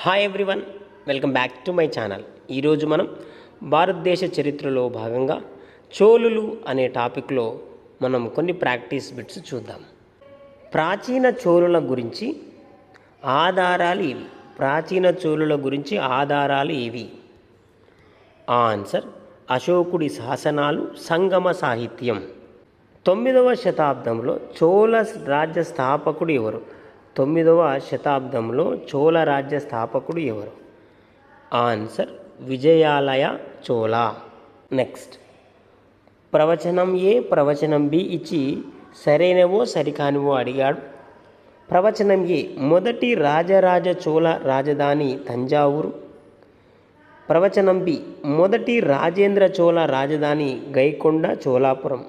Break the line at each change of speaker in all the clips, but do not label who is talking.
Hi everyone welcome back to my channel ఈరోజు మనం భారతదేశ చరిత్రలో భాగంగా చోళులు అనే టాపిక్లో మనం కొన్ని ప్రాక్టీస్ బిట్స్ చూద్దాం. ప్రాచీన చోళుల గురించి ఆధారాలు ఇవి ప్రాచీన చోళుల గురించి ఆధారాలు ఇవి ఆన్సర్ అశోకుడి శాసనాలు సంగమ సాహిత్యం. తొమ్మిదవ శతాబ్దంలో చోళ రాజ్య స్థాపకుడు ఎవరు? తొమ్మిదవ శతాబ్దంలో చోళ రాజ్య స్థాపకుడు ఎవరు? ఆన్సర్ విజయాలయ చోళ. నెక్స్ట్. ప్రవచనం ఏ ప్రవచనం బి ఇచ్చి సరైనవో సరికానివో అడిగాడు. ప్రవచనం ఏ మొదటి రాజరాజ చోళ రాజధాని తంజావూరు. ప్రవచనం బి మొదటి రాజేంద్ర చోళ రాజధాని గైకొండ చోళాపురం.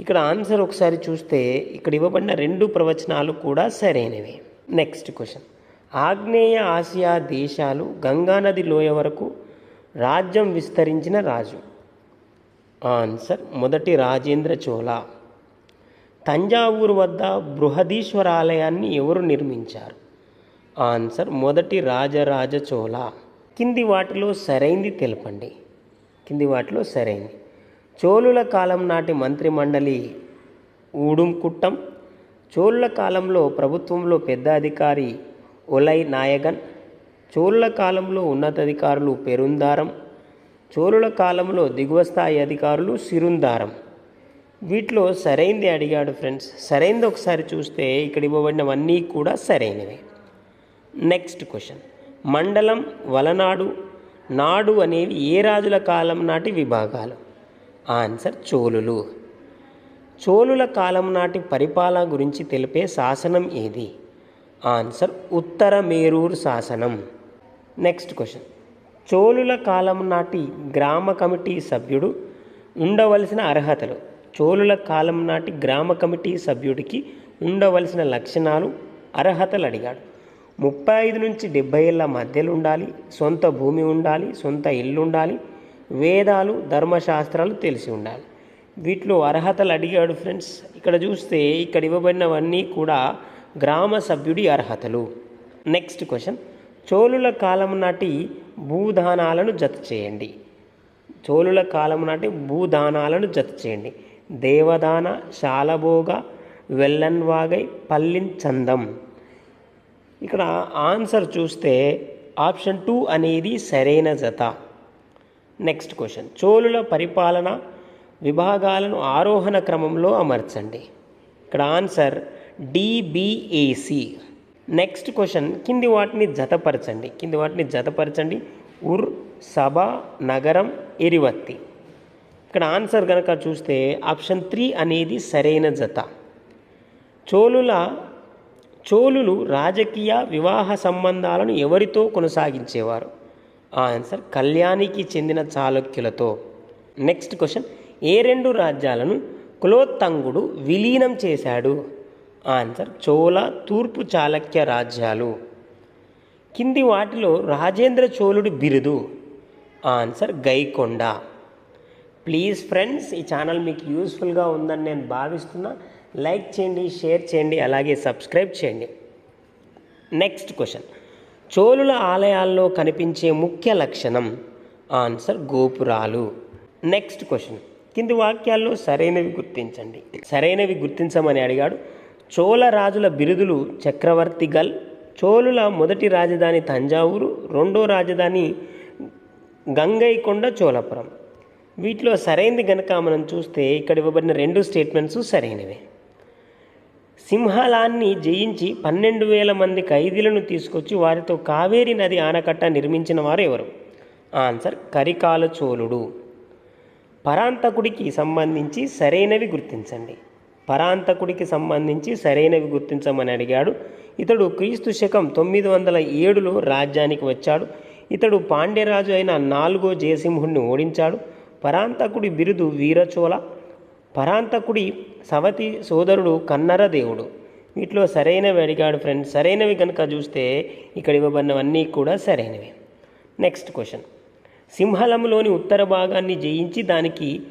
ఇక్కడ ఆన్సర్ ఒకసారి చూస్తే ఇక్కడ ఇవ్వబడిన రెండు ప్రవచనాలు కూడా సరైనవి. నెక్స్ట్ క్వశ్చన్ ఆగ్నేయ ఆసియా దేశాలు గంగానది లోయ వరకు రాజ్యం విస్తరించిన రాజు. ఆన్సర్ మొదటి రాజేంద్ర చోళ. తంజావూరు వద్ద బృహదీశ్వర ఆలయాన్ని ఎవరు నిర్మించారు? ఆన్సర్ మొదటి రాజరాజ చోళ. కింది వాటిలో సరైంది తెలపండి. కింది వాటిలో సరైంది. చోళుల కాలం నాటి మంత్రిమండలి ఊడుంకుట్టం. చోళుల కాలంలో ప్రభుత్వంలో పెద్ద అధికారి ఒలై నాయగన్. చోళుల కాలంలో ఉన్నతాధికారులు పెరుందారం. చోళుల కాలంలో దిగువ స్థాయి అధికారులు సిరుందారం. వీటిలో సరైంది అడిగాడు ఫ్రెండ్స్. సరైంది ఒకసారి చూస్తే ఇక్కడ ఇవ్వబడినవన్నీ కూడా సరైనవి. Next question. మండలం వలనాడు నాడు అనేవి ఏ రాజుల కాలం నాటి విభాగాలు? ఆన్సర్ చోళులు. చోళుల కాలం నాటి పరిపాలన గురించి తెలిపే శాసనం ఏది? ఆన్సర్ ఉత్తర మేరూరు శాసనం. Next question. చోళుల కాలం నాటి గ్రామ కమిటీ సభ్యుడు ఉండవలసిన అర్హతలు. చోళుల కాలం నాటి గ్రామ కమిటీ సభ్యుడికి ఉండవలసిన లక్షణాలు అర్హతలు అడిగాడు. ముప్పై ఐదు నుంచి డెబ్బై ఏళ్ళ మధ్యలో ఉండాలి సొంత భూమి ఉండాలి సొంత ఇల్లు ఉండాలి వేదాలు ధర్మశాస్త్రాలు తెలిసి ఉండాలి. వీటిలో అర్హతలు అడిగాడు ఫ్రెండ్స్. ఇక్కడ చూస్తే ఇక్కడ ఇవ్వబడినవన్నీ కూడా గ్రామ సభ్యుడి అర్హతలు. Next question. చోళుల కాలం నాటి భూదానాలను జత చేయండి. చోళుల కాలం నాటి భూదానాలను జత చేయండి. దేవదాన శాలభోగ వెల్లన్వాగై పల్లిన్ చందం ఇక్కడ ఆన్సర్ చూస్తే ఆప్షన్ టూ అనేది సరైన జత. నెక్స్ట్ క్వశ్చన్ చోళుల పరిపాలన విభాగాలను ఆరోహణ క్రమంలో అమర్చండి. ఇక్కడ ఆన్సర్ డిబిఏసి నెక్స్ట్ క్వశ్చన్ కింది వాటిని జతపరచండి. కింది వాటిని జతపరచండి. ఉర్ సభ నగరం ఎరివత్తి. ఇక్కడ ఆన్సర్ కనుక చూస్తే ఆప్షన్ త్రీ అనేది సరైన జత. చోళుల చోళులు రాజకీయ వివాహ సంబంధాలను ఎవరితో కొనసాగించేవారు? ఆన్సర్ కళ్యాణికి చెందిన చాళుక్యులతో. నెక్స్ట్ క్వశ్చన్ ఏ రెండు రాజ్యాలను కులోత్తంగుడు విలీనం చేశాడు? ఆన్సర్ చోళ తూర్పు చాళుక్య రాజ్యాలు. కింది వాటిలో రాజేంద్ర చోళుడి బిరుదు. ఆన్సర్ గైకొండ. ప్లీజ్ ఫ్రెండ్స్ ఈ ఛానల్ మీకు యూస్ఫుల్గా ఉందని నేను భావిస్తున్నా. లైక్ చేయండి షేర్ చేయండి అలాగే సబ్స్క్రైబ్ చేయండి. నెక్స్ట్ క్వశ్చన్ చోళుల ఆలయాల్లో కనిపించే ముఖ్య లక్షణం ఆన్సర్ గోపురాలు. Next question. కింది వాక్యాల్లో సరైనవి గుర్తించండి. సరైనవి గుర్తించమని అడిగాడు. చోళ రాజుల బిరుదులు చక్రవర్తి గల్ చోళుల మొదటి రాజధాని తంజావూరు రెండో రాజధాని గంగైకొండ చోళపురం. వీటిలో సరైనది గనక మనం చూస్తే ఇక్కడ ఇవ్వబడిన రెండు స్టేట్మెంట్స్ సరైనవే. సింహాలాన్ని జయించి పన్నెండు వేల మంది ఖైదీలను తీసుకొచ్చి వారితో కావేరి నది ఆనకట్ట నిర్మించిన వారు ఎవరు? ఆన్సర్ కరికాల చోళుడు పరాంతకుడికి సంబంధించి సరైనవి గుర్తించండి. పరాంతకుడికి సంబంధించి సరైనవి గుర్తించమని అడిగాడు. ఇతడు క్రీస్తు శకం తొమ్మిది వందల ఏడులో రాజ్యానికి వచ్చాడు. ఇతడు పాండ్యరాజు అయిన నాలుగో జయసింహుణ్ణి ఓడించాడు. పరాంతకుడి బిరుదు వీరచోళ. పరాంతకుడి సవతి సోదరుడు కన్నర దేవుడు. వీటిలో సరైనవి అడిగాడు ఫ్రెండ్స్ సరైనవి కనుక చూస్తే ఇక్కడ ఇవ్వబడినవన్నీ కూడా సరైనవి. నెక్స్ట్ క్వశ్చన్ సింహలంలోని ఉత్తర భాగాన్ని జయించి దానికి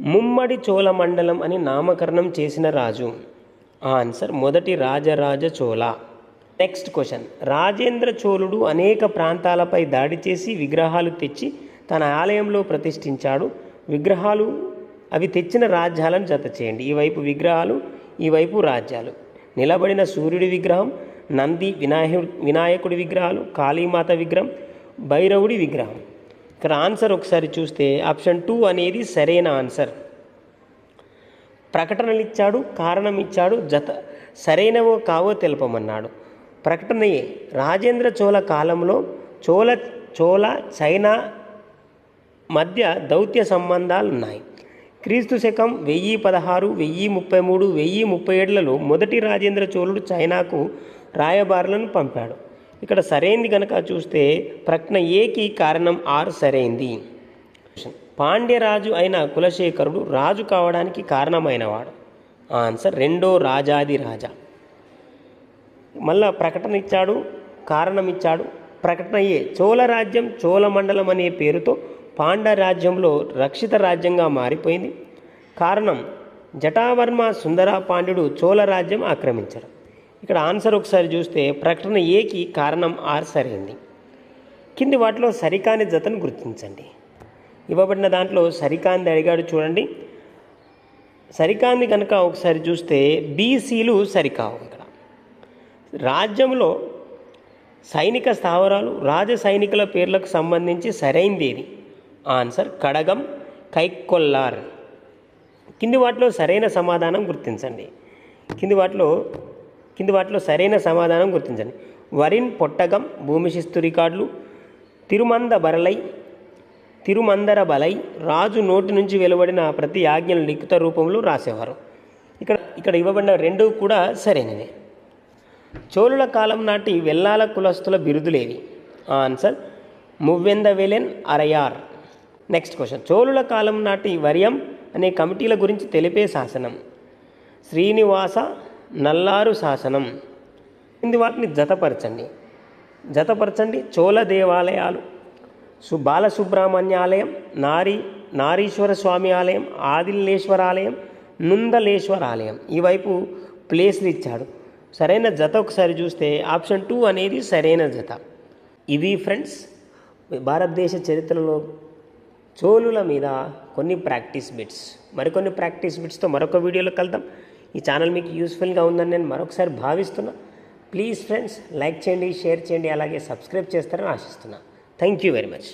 ముమ్మడి చోళ మండలం అని నామకరణం చేసిన రాజు. ఆన్సర్ మొదటి రాజరాజ చోళ. నెక్స్ట్ క్వశ్చన్ రాజేంద్ర చోళుడు అనేక ప్రాంతాలపై దాడి చేసి విగ్రహాలు తెచ్చి తన ఆలయంలో ప్రతిష్ఠించాడు. విగ్రహాలు అవి తెచ్చిన రాజ్యాలను జత చేయండి. ఈ వైపు విగ్రహాలు ఈ వైపు రాజ్యాలు. నిలబడిన సూర్యుడి విగ్రహం నంది వినాయకుడు వినాయకుడి విగ్రహాలు కాళీమాత విగ్రహం భైరవుడి విగ్రహం. ఇక్కడ ఆన్సర్ ఒకసారి చూస్తే ఆప్షన్ టూ అనేది సరైన ఆన్సర్. ప్రకటనలు ఇచ్చాడు కారణం ఇచ్చాడు జత సరైనవో కావో తెలపమన్నాడు. ప్రకటనయే రాజేంద్ర చోళ కాలంలో చోళ చోళ చైనా మధ్య దౌత్య సంబంధాలు ఉన్నాయి క్రీస్తు శకం వెయ్యి పదహారు వెయ్యి ముప్పై మూడు వెయ్యి ముప్పై ఏళ్ళలో మొదటి రాజేంద్ర చోళుడు చైనాకు రాయబారులను పంపాడు. ఇక్కడ సరైంది కనుక చూస్తే ప్రకటన ఏకి కారణం ఆర్ సరైంది. పాండ్యరాజు అయిన కులశేఖరుడు రాజు కావడానికి కారణమైనవాడు. ఆన్సర్ రెండో రాజాది రాజా. మళ్ళా ప్రకటన ఇచ్చాడు కారణం ఇచ్చాడు. ప్రకటన ఏ? చోళ రాజ్యం చోళ మండలం అనే పేరుతో పాండరాజ్యంలో రక్షిత రాజ్యంగా మారిపోయింది. కారణం జటావర్మ సుందర పాండ్యుడు చోళ రాజ్యం ఆక్రమించారు ఇక్కడ ఆన్సర్ ఒకసారి చూస్తే ప్రకటన ఏకి కారణం ఆర్ సరైంది. కింది వాటిలో సరికాని జతను గుర్తించండి. ఇవ్వబడిన దాంట్లో సరికాంది అడిగాడు చూడండి. సరికాంది కనుక ఒకసారి చూస్తే బీసీలు సరికావు ఇక్కడ. రాజ్యంలో సైనిక స్థావరాలు రాజ సైనికుల పేర్లకు సంబంధించి సరైంది ఏది? ఆన్సర్ కడగం కైకొల్లార్. కింది వాటిలో సరైన సమాధానం గుర్తించండి. కింది వాటిలో కింది వాటిలో సరైన సమాధానం గుర్తించండి. వరిన్ పొట్టగం భూమి శిస్తు రికార్డులు తిరుమంద బరలై తిరుమందర బలై రాజు నోటి నుంచి వెలువడిన ప్రతి ఆజ్ఞలు లిఖిత రూపంలో రాసేవారు. ఇక్కడ ఇక్కడ ఇవ్వబడిన రెండు కూడా సరైనవి. చోళుల కాలం నాటి వెల్లాల కులస్తుల బిరుదులేవి? ఆన్సర్ మువ్వెంద వెలెన్ అరయార్. నెక్స్ట్ క్వశ్చన్ చోళుల కాలం నాటి వర్యం అనే కమిటీల గురించి తెలిపే శాసనం. శ్రీనివాస నల్లారు శాసనం. ఇది వాటిని జతపరచండి. జతపరచండి చోళ దేవాలయాలు. సు బాలసుబ్రహ్మణ్య ఆలయం నారీ నారీశ్వర స్వామి ఆలయం ఆదిలేశ్వర ఆలయం నుందలేశ్వర ఆలయం. ఈ వైపు ప్లేస్లు ఇచ్చాడు. సరైన జత ఒకసారి చూస్తే ఆప్షన్ టూ అనేది సరైన జత. ఇవి ఫ్రెండ్స్ భారతదేశ చరిత్రలో చోళుల మీద కొన్ని ప్రాక్టీస్ బిట్స్. మరికొన్ని ప్రాక్టీస్ బిట్స్తో మరొక వీడియోలో కలుద్దాం. ఈ ఛానల్ మీకు యూస్ఫుల్గా ఉందని నేను మరొకసారి భావిస్తున్నా. ప్లీజ్ ఫ్రెండ్స్ లైక్ చేయండి షేర్ చేయండి అలాగే సబ్స్క్రైబ్ చేస్తారని ఆశిస్తున్నా. Thank you very much.